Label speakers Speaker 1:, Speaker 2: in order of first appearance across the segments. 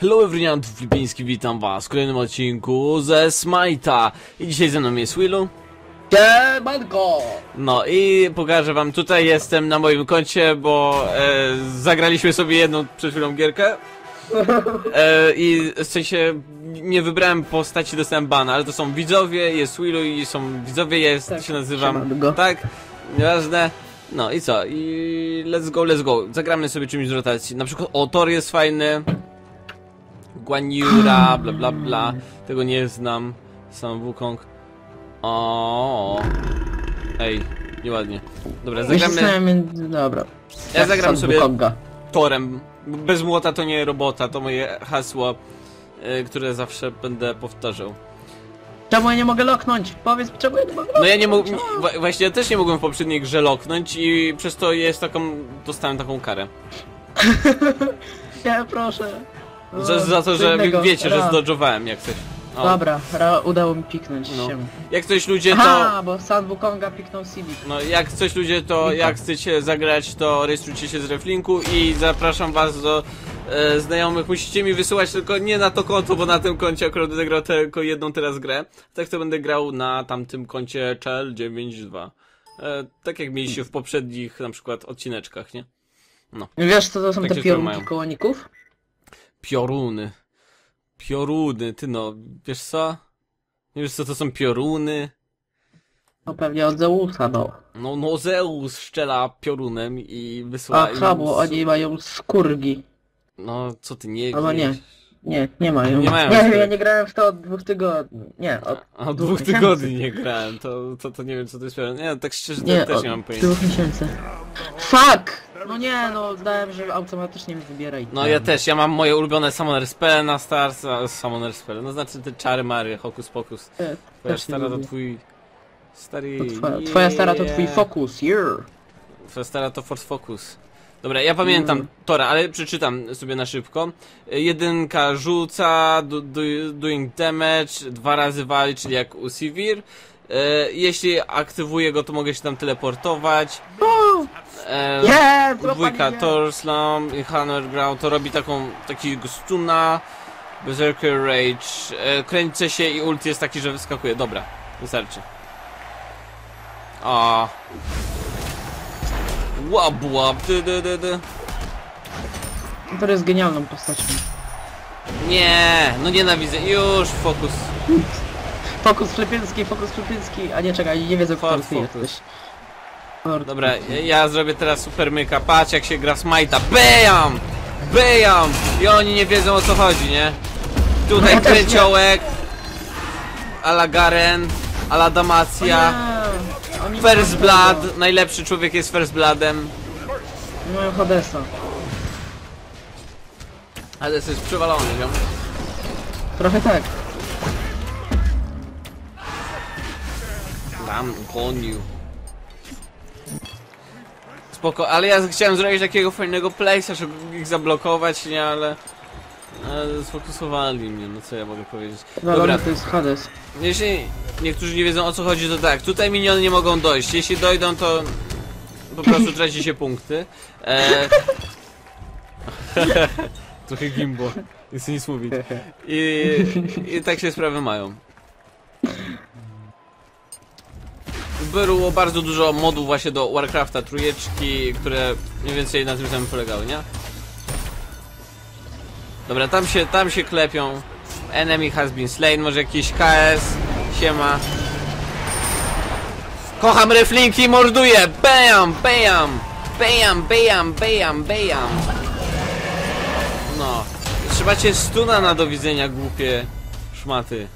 Speaker 1: Hello everyone, tu Filipiński, witam was w kolejnym odcinku ze Smite'a I dzisiaj ze mną jest Willu.
Speaker 2: Siemanko!
Speaker 1: No i pokażę wam, tutaj jestem na moim koncie, bo e, zagraliśmy sobie jedną przed chwilą gierkę e, I w sensie nie wybrałem postaci, dostałem bana, ale to są widzowie, jest Willu i są widzowie, jest,
Speaker 2: Tak,
Speaker 1: się nazywam,
Speaker 2: siemanko.
Speaker 1: tak, nieważne no i co? I let's go, let's go. Zagramy sobie czymś z rotacji. Na przykład o, Thor jest fajny. Guaniura, bla bla bla. Tego nie znam. Sam Wukong. O. Ej, nieładnie. Dobra, zagramy.
Speaker 2: Dobra.
Speaker 1: Ja zagram
Speaker 2: sam
Speaker 1: sobie-. Torem. Bez młota to nie robota, to moje hasło, y, które zawsze będę powtarzał.
Speaker 2: Czemu ja nie mogę loknąć? Powiedz, czemu ja nie mogę loknąć?
Speaker 1: No ja nie mogłem, właśnie ja też nie mogłem w poprzedniej grze loknąć i przez to jest taką, dostałem taką karę.
Speaker 2: Nie, proszę.
Speaker 1: Za, za to, że wiecie, że zdodżowałem jak coś. O,
Speaker 2: Dobra, Ra, udało mi piknąć
Speaker 1: No.
Speaker 2: się.
Speaker 1: Jak coś ludzie to...
Speaker 2: Aha, bo San Wukonga piknął Civic.
Speaker 1: No jak coś ludzie to, jak chcecie zagrać to rejestrujcie się z Reflinku i zapraszam was do e, znajomych. Musicie mi wysyłać tylko nie na to konto, bo na tym koncie akurat będę grał tylko jedną teraz grę. Tak to będę grał na tamtym koncie Chel92. E, tak jak mieliście w poprzednich na przykład odcineczkach, nie?
Speaker 2: Wiesz co to są
Speaker 1: Takie
Speaker 2: te
Speaker 1: to mają.
Speaker 2: piorunki kołoników?
Speaker 1: Pioruny. Pioruny, ty no, wiesz co? Nie wiesz co to są pioruny?
Speaker 2: No pewnie od Zeusa, no.
Speaker 1: No, no Zeus szczela piorunem i wysyła
Speaker 2: Aha,
Speaker 1: im
Speaker 2: bo oni mają skurgi.
Speaker 1: No, co ty nie
Speaker 2: Albo nie. Nie, nie mają.
Speaker 1: Nie mają
Speaker 2: Nie, ja nie grałem w to od dwóch tygodni. Nie, od
Speaker 1: A od
Speaker 2: dwóch
Speaker 1: dwóch tygodni nie grałem, to, to, to nie wiem co to jest. Nie, tak szczerze
Speaker 2: Nie,
Speaker 1: też nie mam pojęcia.
Speaker 2: dwóch miesięcy. Fuck! No nie, no dałem, że automatycznie mi wybiera i
Speaker 1: No ja też, ja mam moje ulubione Summoner Spell na Stars, a Summoner Spell, no znaczy te czary mary, hokus pokus. Twoja
Speaker 2: też nie
Speaker 1: stara to
Speaker 2: lubię.
Speaker 1: twój... Stary...
Speaker 2: To twoja, twoja stara to twój fokus, yeah.
Speaker 1: Twoja stara to Force Focus. Dobra, ja pamiętam
Speaker 2: Mm.
Speaker 1: Tora, ale przeczytam sobie na szybko. Y, Jedynka rzuca, do, do, doing damage, dwa razy wali, czyli jak u Sivir. Y, Jeśli aktywuję go, to mogę się tam teleportować. E,
Speaker 2: Nie,
Speaker 1: Dwójka Torslam i Hammer Ground to robi taką, takiego stuna. Berserker Rage. E, kręcę się i ult jest taki, że wyskakuje. Dobra, wystarczy. A. Łap, łap, dy, dy, dy, dy.
Speaker 2: To jest genialną postacią.
Speaker 1: Nie, no nienawidzę. Już, fokus.
Speaker 2: Fokus flipiński, fokus flipiński. A nie, czekaj, nie wiedzą kto
Speaker 1: Ford
Speaker 2: ty
Speaker 1: focus.
Speaker 2: jesteś.
Speaker 1: Dobra, ja, ja zrobię teraz super myka. Patrz jak się gra Smite'a. Bejam! Bejam! I oni nie wiedzą o co chodzi, nie? Tutaj
Speaker 2: Ja też nie.
Speaker 1: kręciołek. Ala Garen. Ala Damacja. First Blood. Najlepszy człowiek jest First Bloodem.
Speaker 2: Mają Hadesa.
Speaker 1: To jest przewalony, ziom.
Speaker 2: Trochę tak.
Speaker 1: Dam gonił. Spoko, ale ja chciałem zrobić takiego fajnego place'a, żeby ich zablokować, nie, ale... ale sfokusowali mnie, no co ja mogę powiedzieć.
Speaker 2: Dobra,
Speaker 1: Dobra,
Speaker 2: to jest Hades.
Speaker 1: jeśli niektórzy nie wiedzą o co chodzi, to tak, tutaj miniony nie mogą dojść. Jeśli dojdą, to po prostu traci się punkty. E... Trochę gimbo, nie chcę nic mówić. I, I tak się sprawy mają. Było bardzo dużo modów właśnie do Warcrafta trójeczki, które mniej więcej na tym samym polegały, nie? Dobra, tam się, tam się klepią. Enemy has been slain, może jakiś KS, siema. Kocham reflinki, morduję! Bam, bam! Bam, bam, bam, bam! No. Trzeba cię stuna na do widzenia, głupie szmaty.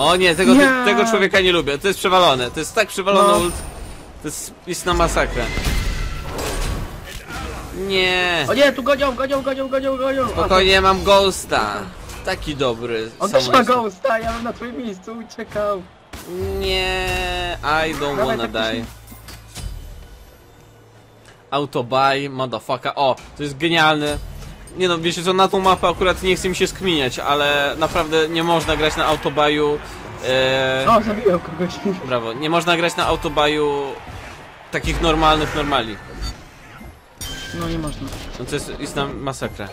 Speaker 1: O nie, tego,
Speaker 2: Nie.
Speaker 1: tego człowieka nie lubię. To jest przewalone. To jest tak przewalone
Speaker 2: No.
Speaker 1: ult. To jest, jest na masakrę. Nie.
Speaker 2: O nie, tu gonią, gonią, gonią, gonią, gonią.
Speaker 1: Spokojnie, mam Ghosta. Taki dobry.
Speaker 2: On też ma ghosta, ja bym na twoim miejscu uciekał.
Speaker 1: Nie, I don't
Speaker 2: Dawaj,
Speaker 1: wanna
Speaker 2: tak
Speaker 1: die. Autobuy, motherfucker. O, to jest genialne. Nie no, wiecie co, na tą mapę akurat nie chcę mi się skminiać, ale naprawdę nie można grać na autobaju E,
Speaker 2: O, zabiłem kogoś.
Speaker 1: brawo. Nie można grać na autobaju takich normalnych normali.
Speaker 2: No nie można.
Speaker 1: No to jest istna masakra.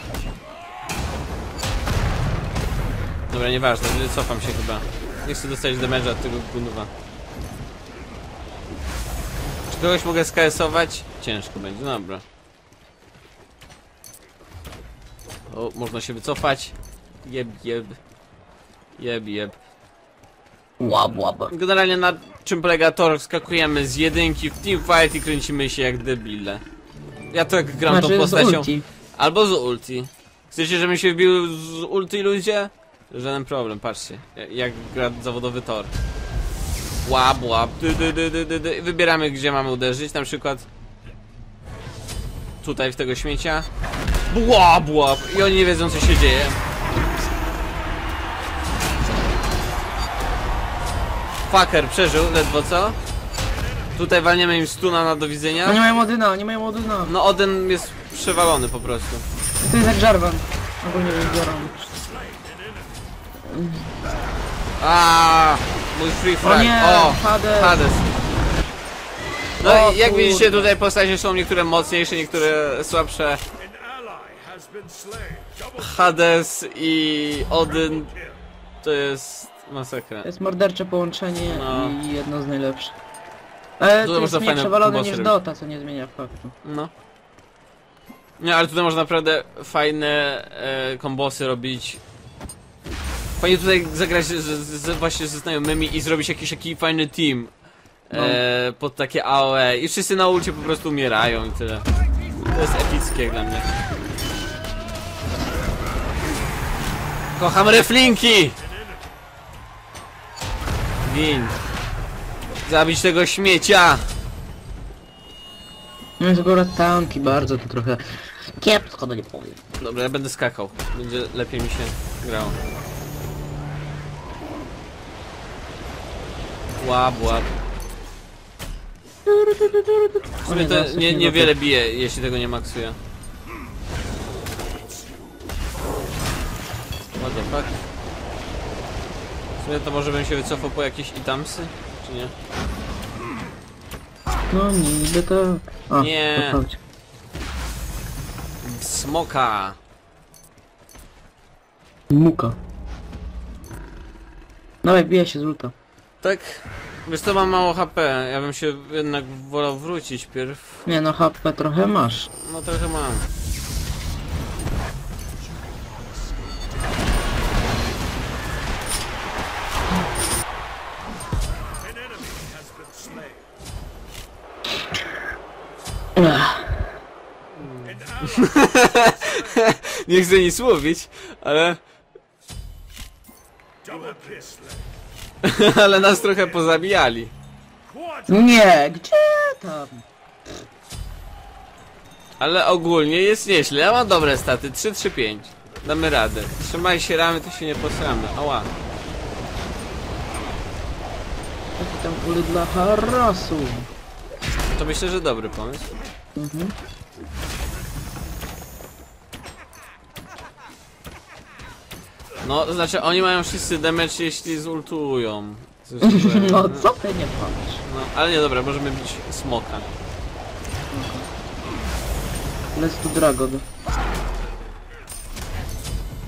Speaker 1: Dobra, nieważne, cofam się chyba. Nie chcę dostać damage'a od tego gunowa. Czy kogoś mogę skresować? Ciężko będzie, no dobra. O, można się wycofać. Jeb, jeb. Jeb, jeb.
Speaker 2: Łab, łab.
Speaker 1: Generalnie na czym polega tor? Wskakujemy z jedynki w teamfight i kręcimy się jak debile. Ja tak gram tą
Speaker 2: Znaczy z
Speaker 1: postacią. Albo z ulti. Chcecie, żebym się wbił z ulti ludzie? Żaden problem, patrzcie. Jak- gra zawodowy tor. Łap, łap, dy, dy, dy, dy. Wybieramy gdzie mamy uderzyć, na przykład tutaj w tego śmiecia. Łap, łap. I oni nie wiedzą co się dzieje. Fucker przeżył ledwo co? Tutaj walniemy im stuna na do widzenia.
Speaker 2: No nie mają Odyna, nie mają Odyna.
Speaker 1: No Oden jest przewalony po prostu.
Speaker 2: To jest jak Jarvan. Ogólnie biorą.
Speaker 1: A, mój free
Speaker 2: O
Speaker 1: frag.
Speaker 2: nie,
Speaker 1: O,
Speaker 2: Hades.
Speaker 1: Hades. No
Speaker 2: O
Speaker 1: i jak widzicie tutaj postacie są niektóre mocniejsze, niektóre słabsze. Hades i Odyn to jest masakra.
Speaker 2: To jest mordercze połączenie
Speaker 1: No.
Speaker 2: i jedno z najlepszych. Ale
Speaker 1: Tutaj
Speaker 2: to jest
Speaker 1: można
Speaker 2: mniej
Speaker 1: fajne
Speaker 2: przewalone niż
Speaker 1: robić.
Speaker 2: Dota, co nie zmienia faktu.
Speaker 1: No. Nie, ale tutaj można naprawdę fajne e, kombosy robić. Fajnie tutaj zagrać z, z, z, właśnie ze znajomymi i zrobić jakiś taki fajny team. E, pod takie AOE i wszyscy na ulcie po prostu umierają i tyle. To jest epickie dla mnie. Kocham reflinki! Win. Zabić tego śmiecia!
Speaker 2: No jest akurat tanki bardzo to trochę kiepsko, no nie powiem.
Speaker 1: Dobra, ja będę skakał. Będzie lepiej mi się grało. Łap, łap. W sumie to nie,
Speaker 2: coś
Speaker 1: niewiele bije, jeśli tego nie maksuje. What the fuck? W sumie to może bym się wycofał po jakieś itamsy? Czy nie?
Speaker 2: No niby to... O,
Speaker 1: Nie.
Speaker 2: to chodź.
Speaker 1: Smoka!
Speaker 2: Muka. Dawaj, bije się z ulta.
Speaker 1: Tak? Wiesz to mam mało HP, ja bym się jednak wolał wrócić pierw.
Speaker 2: Nie no, HP trochę masz.
Speaker 1: No trochę mam. Nie chcę nic mówić, ale... ale nas trochę pozabijali.
Speaker 2: Nie, gdzie tam?
Speaker 1: Ale ogólnie jest nieźle. Ja mam dobre staty. 3-3-5. Damy radę. Trzymaj się ramy, to się nie posramy. Ała.
Speaker 2: Jaki tam uli dla harasu.
Speaker 1: To myślę, że dobry pomysł.
Speaker 2: Mhm.
Speaker 1: No, to znaczy oni mają wszyscy damage, jeśli zultują.
Speaker 2: No co ty nie powiesz?
Speaker 1: No, ale nie, dobra, możemy bić smoka.
Speaker 2: Let's to Dragon.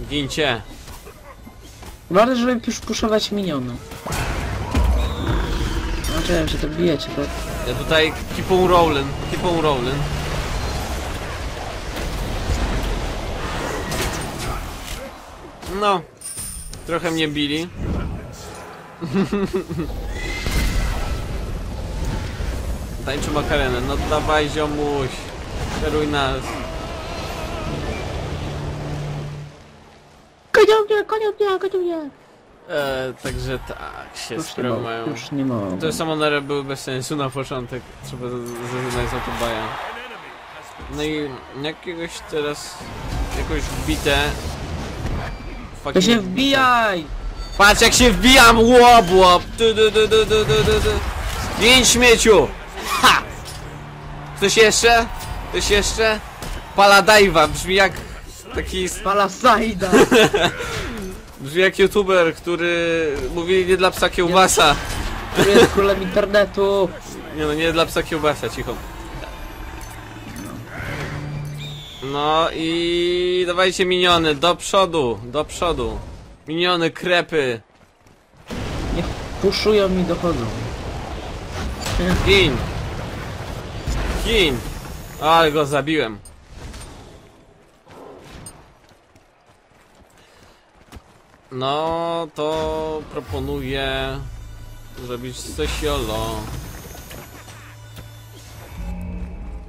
Speaker 1: Gincie.
Speaker 2: Ważne, żeby już puszować miniony. Znaczy, że to bijecie, tak?
Speaker 1: Ja tutaj keep on rolling, keep on rolling. No, trochę mnie bili. Tańczy makarenę, no dawaj ziomuś. Kieruj nas.
Speaker 2: Konią mnie, konią mnie, konią mnie!
Speaker 1: E, także tak się
Speaker 2: Już nie
Speaker 1: sprawy mają.
Speaker 2: już nie mogę.
Speaker 1: Te samonery były bez sensu na początek. Trzeba zrezygnować z autobaja. No i jakiegoś teraz... Jakoś wbite...
Speaker 2: To się wbijaj!
Speaker 1: Patrz jak się wbijam! Łop, łop! Du, du, du, du, du, du, du. Gień śmieciu! Ha! Ktoś jeszcze? Ktoś jeszcze? Paladajwa brzmi jak taki...
Speaker 2: Palasajda!
Speaker 1: Brzmi jak youtuber, który mówi nie dla psa kiełbasa.
Speaker 2: Który jest królem internetu.
Speaker 1: Nie no, nie dla psa kiełbasa, cicho. No i dawajcie miniony, do przodu, do przodu. Miniony, krepy,
Speaker 2: Niech puszują i dochodzą.
Speaker 1: gin. Gin. Ale go zabiłem. No to proponuję zrobić coś jolo.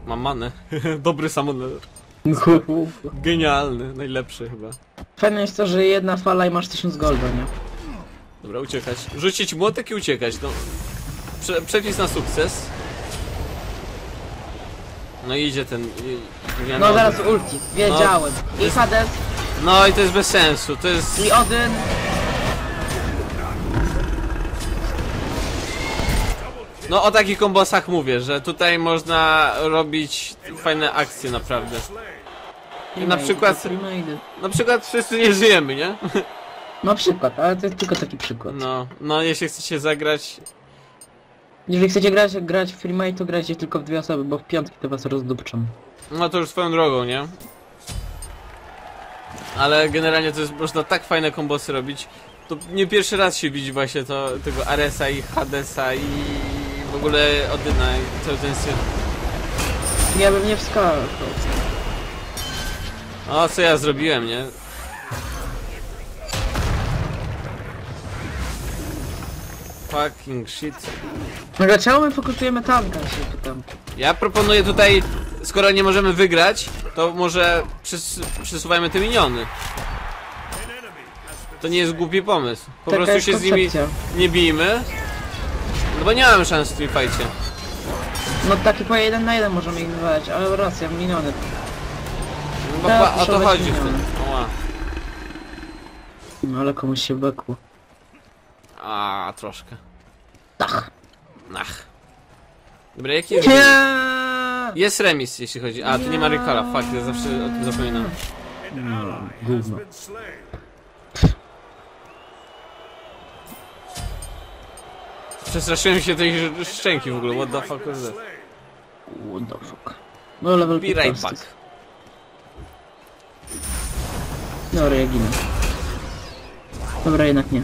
Speaker 1: Mam manę. Dobry samolot. Genialny, najlepszy chyba.
Speaker 2: Fajne jest to, że jedna fala i masz 1000 golda, nie?
Speaker 1: Dobra, uciekać. Rzucić młotek i uciekać, no. Prze przepis na sukces. No idzie ten... i- nie
Speaker 2: No zaraz ulti, wiedziałem. I Hades,
Speaker 1: No i to jest bez sensu, to jest...
Speaker 2: i Odyn.
Speaker 1: No o takich kombosach mówię, że tutaj można robić fajne akcje naprawdę. I na przykład-. Na przykład wszyscy nie żyjemy, nie?
Speaker 2: Na przykład, ale to jest tylko taki przykład.
Speaker 1: No, no jeśli chcecie zagrać...
Speaker 2: Jeżeli chcecie grać, grać w Freemade, to grajcie tylko w dwie osoby, bo w piątki to was rozdupczą.
Speaker 1: No to już swoją drogą, nie? Ale generalnie to jest, można tak fajne kombosy robić. To nie pierwszy raz się widzi właśnie to, tego Aresa i Hadesa i w ogóle Odyna i cały ten styl.
Speaker 2: Ja bym nie wskakał.
Speaker 1: O, co ja zrobiłem, nie? Fucking shit.
Speaker 2: No dlaczego my fokusujemy tanka, się pytam.
Speaker 1: Ja proponuję tutaj, skoro nie możemy wygrać, to może przys przesuwajmy te miniony. To nie jest głupi pomysł. Po
Speaker 2: Taka
Speaker 1: prostu
Speaker 2: jest
Speaker 1: się z nimi
Speaker 2: koncepcja.
Speaker 1: nie bijmy. No bo nie mamy szans w tym fajcie.
Speaker 2: No taki po jeden na jeden możemy ich wywalać, ale racja, miniony.
Speaker 1: No bo
Speaker 2: Tak,
Speaker 1: o to
Speaker 2: puszować
Speaker 1: chodzi w
Speaker 2: miniony.
Speaker 1: tym. Oła.
Speaker 2: No ale komuś się bekło.
Speaker 1: A troszkę.
Speaker 2: Tak.
Speaker 1: Ach. Dobra, jaki jest...
Speaker 2: Nie.
Speaker 1: Jest remis, jeśli chodzi. A, tu nie ma Ricola, fuck, ja zawsze o tym zapominam.
Speaker 2: No, gówno.
Speaker 1: Przestraszyłem się tej ż- szczęki w ogóle, what the fuck was that?
Speaker 2: What the fuck. No level
Speaker 1: Be right
Speaker 2: 15.
Speaker 1: back.
Speaker 2: Dobra, ja ginę. Dobra, jednak nie.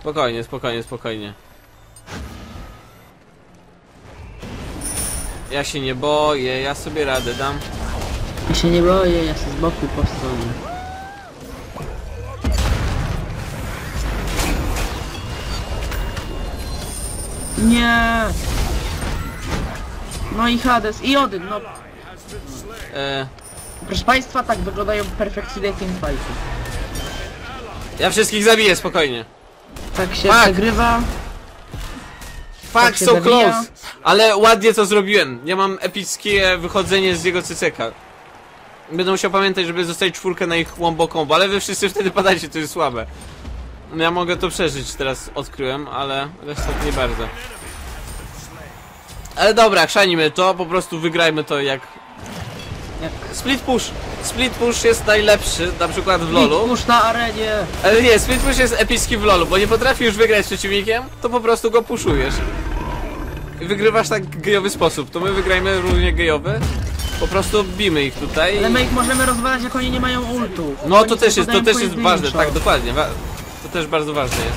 Speaker 1: Spokojnie, spokojnie, spokojnie. Ja się nie boję, ja sobie radę dam.
Speaker 2: Ja się nie boję, ja się z boku postoję. Nie. No i Hades, i Odyn, no.
Speaker 1: E,
Speaker 2: Proszę Państwa, tak wyglądają perfekcyjne teamfighty.
Speaker 1: ja wszystkich zabiję, spokojnie.
Speaker 2: Tak się
Speaker 1: Fuck.
Speaker 2: przegrywa.
Speaker 1: Fuck,
Speaker 2: Tak się
Speaker 1: so
Speaker 2: zabija.
Speaker 1: close! Ale ładnie to zrobiłem. Ja mam epickie wychodzenie z jego cyceka. Będę musiał pamiętać, żeby zostawić czwórkę na ich wombo combo, ale wy wszyscy wtedy padacie, to jest słabe. Ja mogę to przeżyć, teraz odkryłem, ale reszta nie bardzo. Ale dobra, chrzanimy to, po prostu wygrajmy to jak...
Speaker 2: Jak
Speaker 1: Split push! Split push jest najlepszy, na przykład w LoLu.
Speaker 2: Push na arenie.
Speaker 1: Ale nie, split push jest epicki w LoLu, bo nie potrafisz wygrać z przeciwnikiem, to po prostu go puszujesz. I wygrywasz tak gejowy sposób. To my wygrajmy równie gejowy. Po prostu bijmy ich tutaj.
Speaker 2: Ale my ich możemy rozwalać jak oni nie mają ultu.
Speaker 1: No to też jest, to też jest ważne, tak dokładnie. To też bardzo ważne jest.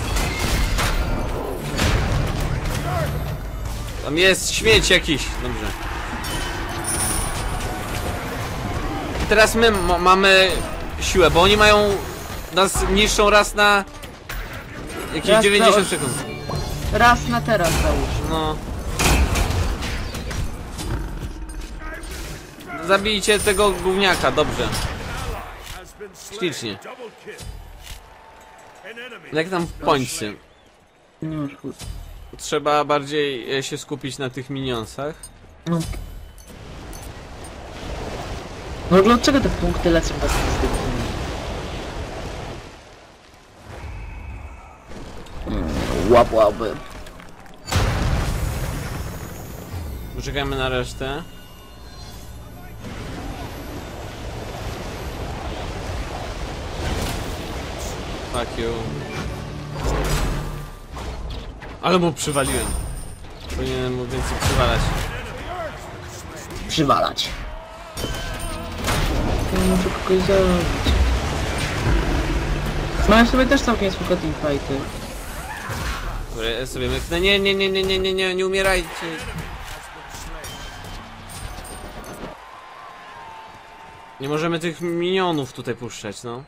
Speaker 1: Tam jest śmieć jakiś. Dobrze. I teraz my ma- mamy siłę, bo oni mają nas niższą raz na jakieś
Speaker 2: Raz na
Speaker 1: 90
Speaker 2: oś-
Speaker 1: sekund.
Speaker 2: Raz na teraz załóż.
Speaker 1: No. Zabijcie tego gówniaka, dobrze. Ślicznie. Jak tam pońcy?
Speaker 2: Nie masz chuj.
Speaker 1: Trzeba bardziej e, się skupić na tych minionsach.
Speaker 2: No. No dlaczego te punkty lecą tak stycznie? Łap, łapy.
Speaker 1: Poczekajmy na resztę. Fuck you. Ale mu przywaliłem. Powinienem mu więcej przywalać.
Speaker 2: Przywalać. Ja muszę kogoś zabić. Mają sobie też całkiem spoko teamfighty.
Speaker 1: Dobra, ja sobie myknę. Nie, nie, nie, nie, nie, nie, nie, nie umierajcie. Nie możemy tych minionów tutaj puszczać, no.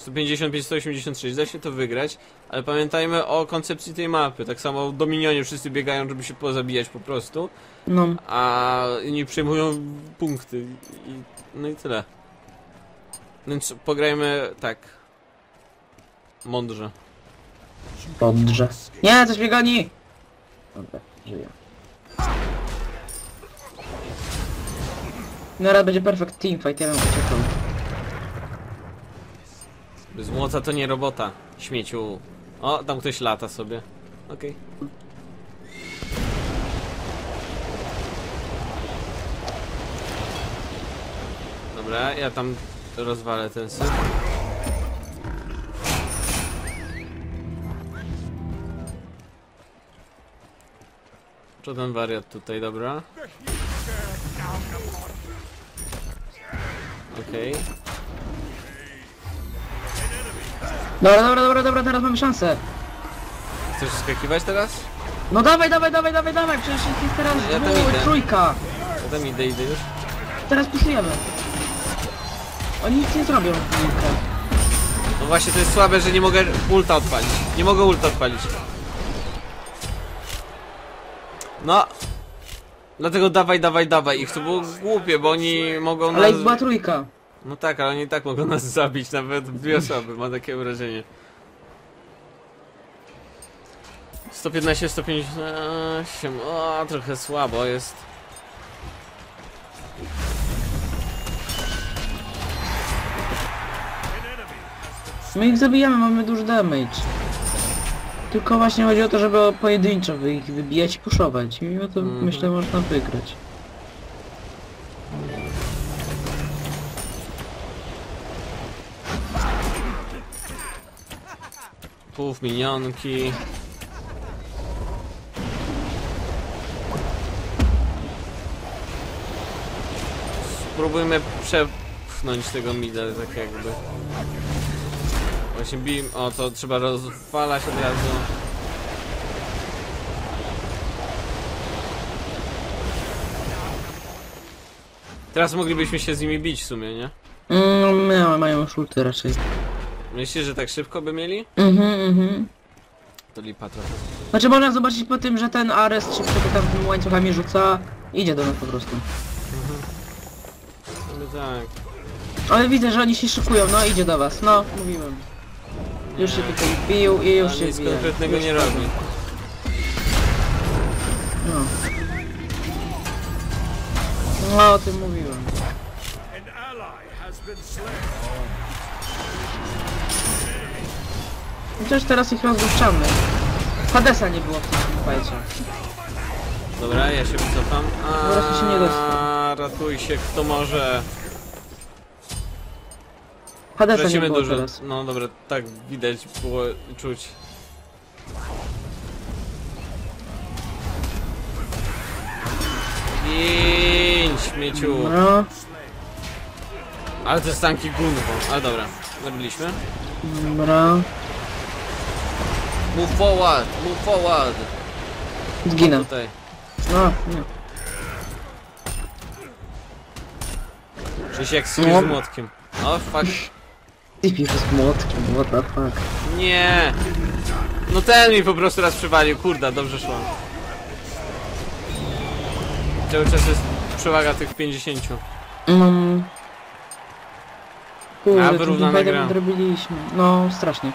Speaker 1: 155, 186, da się to wygrać, ale pamiętajmy o koncepcji tej mapy. Tak samo do minionie wszyscy biegają, żeby się pozabijać po prostu,
Speaker 2: No.
Speaker 1: a inni przejmują punkty. I, no i tyle. Więc pograjmy tak. Mądrze.
Speaker 2: Podrze. Nie, coś mnie goni! Dobra, żyję. No raz będzie perfect teamfight, ja bym uciekał.
Speaker 1: Bez młoca to nie robota, śmieciu. O, tam ktoś lata sobie. Okej. Dobra, ja tam rozwalę ten syf. Co ten wariat tutaj, dobra? Okej.
Speaker 2: Dobra, dobra, dobra, dobra, teraz mamy szansę.
Speaker 1: Chcesz skakiwać teraz?
Speaker 2: No dawaj, dawaj, dawaj, dawaj, dawaj, przecież jest teraz
Speaker 1: Ja tam
Speaker 2: dwóch,
Speaker 1: idę.
Speaker 2: trójka.
Speaker 1: Ja tam idę, idę już.
Speaker 2: Teraz puszujemy. Oni nic nie zrobią.
Speaker 1: No właśnie, to jest słabe, że nie mogę ulta odpalić. Nie mogę ulta odpalić. No. Dlatego dawaj, dawaj, dawaj ich. To było głupie, bo oni mogą
Speaker 2: Ale
Speaker 1: nas...
Speaker 2: ich była trójka.
Speaker 1: No tak, ale oni i tak mogą nas zabić, nawet dwie osoby, mam takie wrażenie. 115, 158, o, trochę słabo jest.
Speaker 2: My ich zabijamy, mamy duży damage. Tylko właśnie chodzi o to, żeby pojedynczo ich wybijać i puszować. I mimo to
Speaker 1: Mhm.
Speaker 2: myślę można wygrać.
Speaker 1: Puf, minionki. Spróbujmy przepchnąć tego mida, tak jakby. Właśnie beam, o to trzeba rozwalać od razu. Teraz moglibyśmy się z nimi bić w sumie, nie?
Speaker 2: No, mają szulty raczej.
Speaker 1: Myślisz, że tak szybko by mieli?
Speaker 2: Mhm, mhm.
Speaker 1: To lipa trochę.
Speaker 2: Znaczy można zobaczyć po tym, że ten Ares czy kto tam tymi łańcuchami rzuca, idzie do nas po prostu.
Speaker 1: No tak.
Speaker 2: Ale widzę, że oni się szykują, no idzie do was, no, mówiłem. Już się tutaj bił i już się
Speaker 1: nic
Speaker 2: bije.
Speaker 1: konkretnego
Speaker 2: Już
Speaker 1: nie robi.
Speaker 2: No. No, o tym mówiłem.
Speaker 3: An ally has been slain.
Speaker 2: Chociaż teraz ich rozpuszczamy. Hadesa nie było w tym fajcie.
Speaker 1: Dobra, ja się wycofam. A,
Speaker 2: Po prostu się nie dostał.
Speaker 1: Ratuj się, kto może.
Speaker 2: Hadesa nie
Speaker 1: Tracimy
Speaker 2: było
Speaker 1: dużo.
Speaker 2: teraz.
Speaker 1: No dobra, tak widać było czuć. Pięć śmieciu.
Speaker 2: No,
Speaker 1: Ale to jest tanki gunwą. Ale dobra, zabiliśmy.
Speaker 2: dobra.
Speaker 1: Move forward, move forward.
Speaker 2: Zginę.
Speaker 1: Tutaj.
Speaker 2: No, nie.
Speaker 1: Jak z
Speaker 2: No.
Speaker 1: z młotkiem. O fuck.
Speaker 2: Tipi z młotkiem, what the fuck.
Speaker 1: Nie. No ten mi po prostu raz przywalił, kurda, dobrze szło. Cały czas jest przewaga tych 50.
Speaker 2: Mm. Kurde,
Speaker 1: A,
Speaker 2: tym
Speaker 1: wyrównana gra.
Speaker 2: nadrobiliśmy. No, strasznie.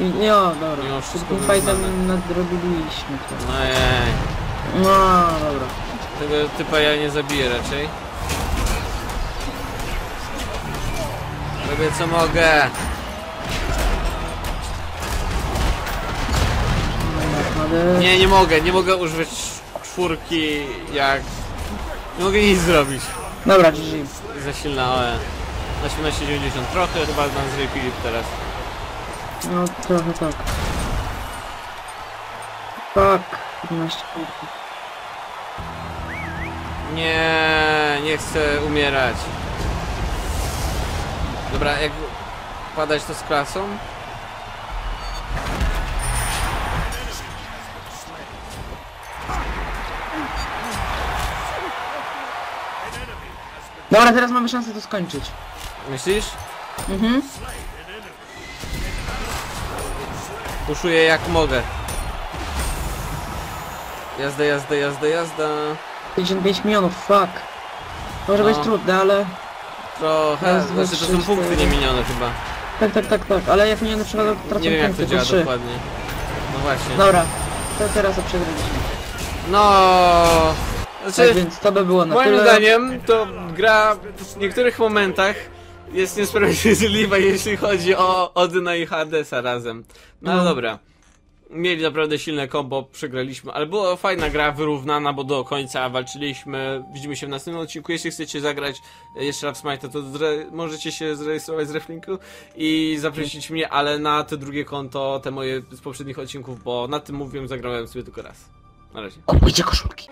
Speaker 2: I, nie, o, dobra.
Speaker 1: Mimo wszystko
Speaker 2: Tym
Speaker 1: wyrównane.
Speaker 2: nadrobiliśmy to.
Speaker 1: No jej.
Speaker 2: No, dobra.
Speaker 1: Tego typa ja nie zabiję raczej. Robię co mogę.
Speaker 2: Ale...
Speaker 1: Nie, nie mogę, nie mogę używać czwórki jak... Nie mogę nic zrobić.
Speaker 2: Dobra, GG.
Speaker 1: Za silna OE. Na 1890 trochę chyba zrej Filip teraz.
Speaker 2: No trochę tak. Fuck. 15 punktów.
Speaker 1: Nie, nie chcę umierać. Dobra, jak padać to z klasą?
Speaker 2: Dobra, teraz mamy szansę to skończyć.
Speaker 1: Myślisz?
Speaker 2: Mhm.
Speaker 1: Puszuję jak mogę. Jazda, jazda, jazda, jazda.
Speaker 2: 55 milionów, fuck. Może być
Speaker 1: No.
Speaker 2: trudne, ale...
Speaker 1: Trochę,
Speaker 2: Raz, dwa,
Speaker 1: znaczy to
Speaker 2: trzy,
Speaker 1: są punkty
Speaker 2: cztery.
Speaker 1: nie minione chyba.
Speaker 2: Tak, tak, tak, tak. Ale jak miniony przykład tracą
Speaker 1: Nie wiem jak
Speaker 2: punkty,
Speaker 1: to działa
Speaker 2: po trzy.
Speaker 1: dokładnie. No właśnie.
Speaker 2: Dobra. To teraz to przegraliśmy.
Speaker 1: No.
Speaker 2: Tak
Speaker 1: Znaczy,
Speaker 2: więc to by było na
Speaker 1: moim
Speaker 2: tyle.
Speaker 1: zdaniem to gra w niektórych momentach jest niesprawiedliwa jeśli chodzi o Odyna i Hadesa razem. No
Speaker 2: No.
Speaker 1: dobra. Mieli naprawdę silne combo, przegraliśmy, ale była fajna gra, wyrównana, bo do końca walczyliśmy. Widzimy się w następnym odcinku. Jeśli chcecie zagrać e, jeszcze raz Smite, to możecie się zarejestrować z Reflinku i zaprosić mnie, ale na te drugie konto, te moje z poprzednich odcinków, bo na tym mówiłem, zagrałem sobie tylko raz. Na razie.
Speaker 2: Kupujcie koszulki.